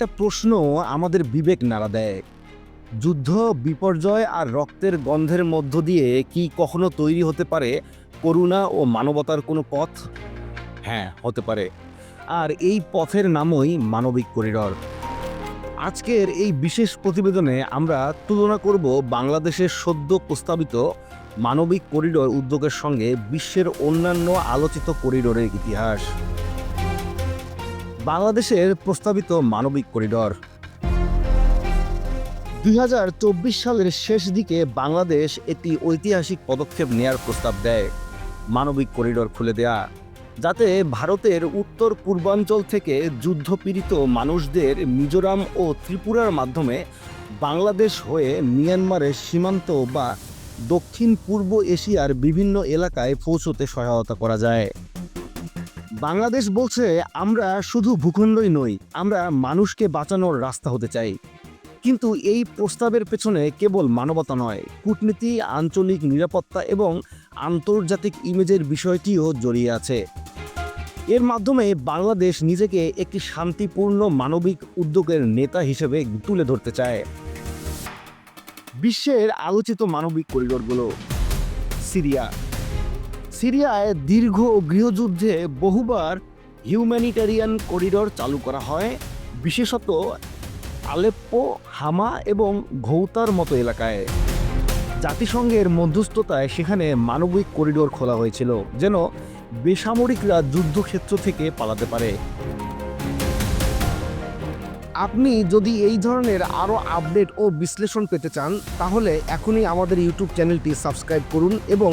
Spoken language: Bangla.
একটা প্রশ্ন আমাদের বিবেক নাড়া দেয়। যুদ্ধ, বিপর্যয় আর রক্তের গন্ধের মধ্য দিয়ে কি কখনো তৈরি হতে পারে করুণা ও মানবতার কোনো পথ? হ্যাঁ হতে পারে। আর এই পথের নামই মানবিক করিডর। আজকের এই বিশেষ প্রতিবেদনে আমরা তুলনা করব বাংলাদেশের সদ্য প্রস্তাবিত মানবিক করিডোর উদ্যোগের সঙ্গে বিশ্বের অন্যান্য আলোচিত করিডোরের ইতিহাস। বাংলাদেশের প্রস্তাবিত মানবিক করিডোর। দুই সালের শেষ দিকে বাংলাদেশ একটি ঐতিহাসিক পদক্ষেপ নেয়ার প্রস্তাব দেয়, মানবিক করিডোর খুলে দেয়া, যাতে ভারতের উত্তর পূর্বাঞ্চল থেকে যুদ্ধপীড়িত মানুষদের মিজোরাম ও ত্রিপুরার মাধ্যমে বাংলাদেশ হয়ে মিয়ানমারের সীমান্ত বা দক্ষিণ পূর্ব এশিয়ার বিভিন্ন এলাকায় পৌঁছতে সহায়তা করা যায়। বাংলাদেশ বলছে, আমরা শুধু ভূখণ্ডই নই, আমরা মানুষকে বাঁচানোর রাস্তা হতে চাই। কিন্তু এই প্রস্তাবের পেছনে কেবল মানবতা নয়, কূটনীতি, আঞ্চলিক নিরাপত্তা এবং আন্তর্জাতিক ইমেজের বিষয়টিও জড়িয়ে আছে। এর মাধ্যমে বাংলাদেশ নিজেকে একটি শান্তিপূর্ণ মানবিক উদ্যোগের নেতা হিসেবে তুলে ধরতে চায়। বিশ্বের আলোচিত মানবিক করিডোরগুলো, সিরিয়া সিরিয়ায় দীর্ঘ গৃহযুদ্ধে বহুবার হিউম্যানিটেরিয়ান করিডোর চালু করা হয়, বিশেষত আলেপ্পো, হামা এবং ঘৌতার মতো এলাকায়। জাতিসংঘের মধ্যস্থতায় সেখানে মানবিক করিডোর খোলা হয়েছিল, যেন বেসামরিকরা যুদ্ধক্ষেত্র থেকে পালাতে পারে। আপনি যদি এই ধরনের আরও আপডেট ও বিশ্লেষণ পেতে চান, তাহলে এখনই আমাদের ইউটিউব চ্যানেলটি সাবস্ক্রাইব করুন এবং